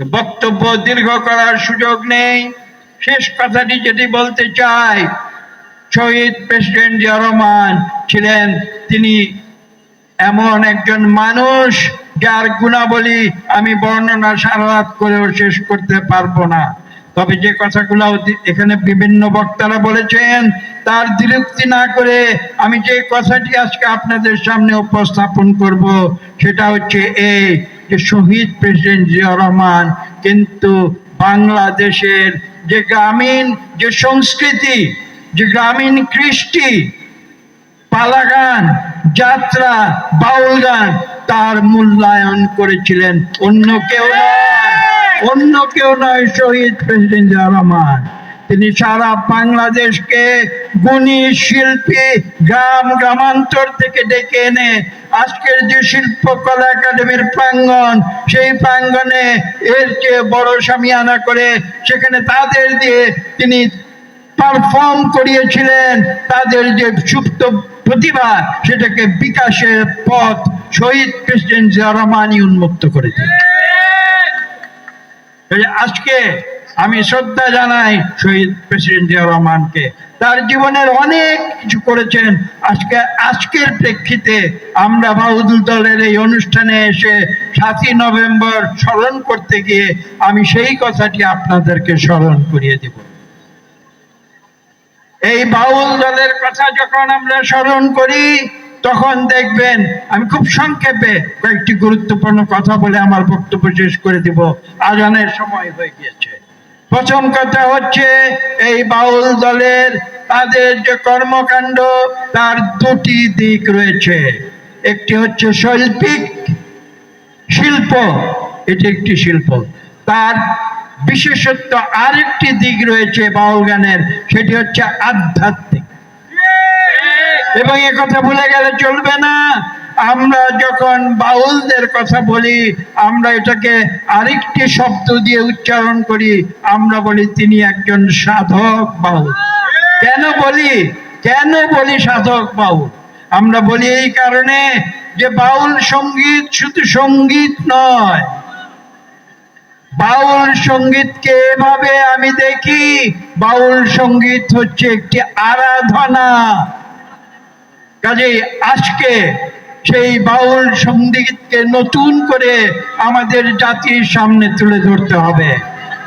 বক্তব্য দীর্ঘ করার সুযোগ নেই। শেষ কথাটি যেটি বলতে চাই, শহীদ প্রেসিডেন্ট জিয়া রহমান ছিলেন তিনি এমন একজন মানুষ যার গুণাবলী আমি বর্ণনা সারাত করেও শেষ করতে পারব না। তবে যে কথাগুলো এখানে বিভিন্ন বক্তারা বলেছেন, তার বিরক্তি না করে আমি যে কথাটি আজকে আপনাদের সামনে উপস্থাপন করব, সেটা হচ্ছে এই যে শহীদ প্রেসিডেন্ট জিয়া রহমান কিন্তু বাংলাদেশের যে গ্রামীণ, যে সংস্কৃতি, যে গ্রামীণ কৃষ্টি পালা গান যাত্রা বাউল গান তার মূল্যায়ন করেছিলেন অন্য কেউ নয়, অন্য কেউ নয় শহীদ প্রেসিডেন্ট জিয়া রহমান। তিনি সারা বাংলাদেশকে গুণী শিল্পী গ্রাম গ্রামান্তর থেকে ডেকে এনে আজকের যে শিল্পকলা একাডেমির প্রাঙ্গন সেই প্রাঙ্গনে এর চেয়ে বড় সামিয়ানা করে সেখানে তাদের দিয়ে তিনি পারফর্ম করিয়েছিলেন। তাদের যে সুপ্ত প্রতিভা, সেটাকে বিকাশের পথ শহীদ প্রেসিডেন্ট জিয়া রহমানই উন্মুক্ত করেছে আজকে আমি শ্রদ্ধা জানাই শহীদ প্রেসিডেন্ট জিয়া রহমানকে। তার জীবনের অনেক কিছু করেছেন। আজকে, আজকের প্রেক্ষিতে আমরা বাউদুল দলের এই অনুষ্ঠানে এসে সাতই নভেম্বর স্মরণ করতে গিয়ে আমি সেই কথাটি আপনাদেরকে স্মরণ করিয়ে দেব। এই বাউল দলের কথা যখন আমরা স্মরণ করি, তখন দেখবেন, আমি খুব সংক্ষেপে কয়েকটি গুরুত্বপূর্ণ কথা বলে আমার বক্তব্য শেষ করে দিব। আজানের সময় হয়ে গিয়েছে। প্রথম কথা হচ্ছে, এই বাউল দলের তাদের যে কর্মকাণ্ড, তার দুটি দিক রয়েছে। একটি হচ্ছে শৈল্পিক শিল্প, এটি একটি শিল্প। তার বিশেষত্ব আরেকটি দিক রয়েছে বাউল গানের, সেটি হচ্ছে আধ্যাত্মিক। এবং কথা ভুলে গেলে চলবে না। আমরা যখন বাউলদের কথা বলি, আমরা এটাকে আরেকটি শব্দ দিয়ে উচ্চারণ করি, আমরা বলি তিনি একজন সাধক বাউল। কেন বলি? কেন বলি সাধক বাউল? আমরা বলি এই কারণে যে বাউল সংগীত শুধু সংগীত নয়। বাউল সঙ্গীতকে এভাবে আমি দেখি, বাউল সংগীত হচ্ছে একটি আরাধনা। কাজেই আজকে সেই বাউল সঙ্গীতকে নতুন করে আমাদের জাতির সামনে তুলে ধরতে হবে।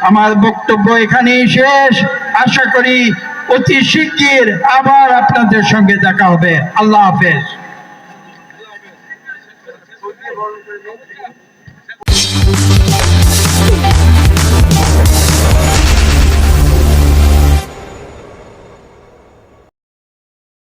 আমার বক্তব্য এখানেই শেষ। আশা করি অতি শিগগির আবার আপনাদের সঙ্গে দেখা হবে। আল্লাহ হাফেজ।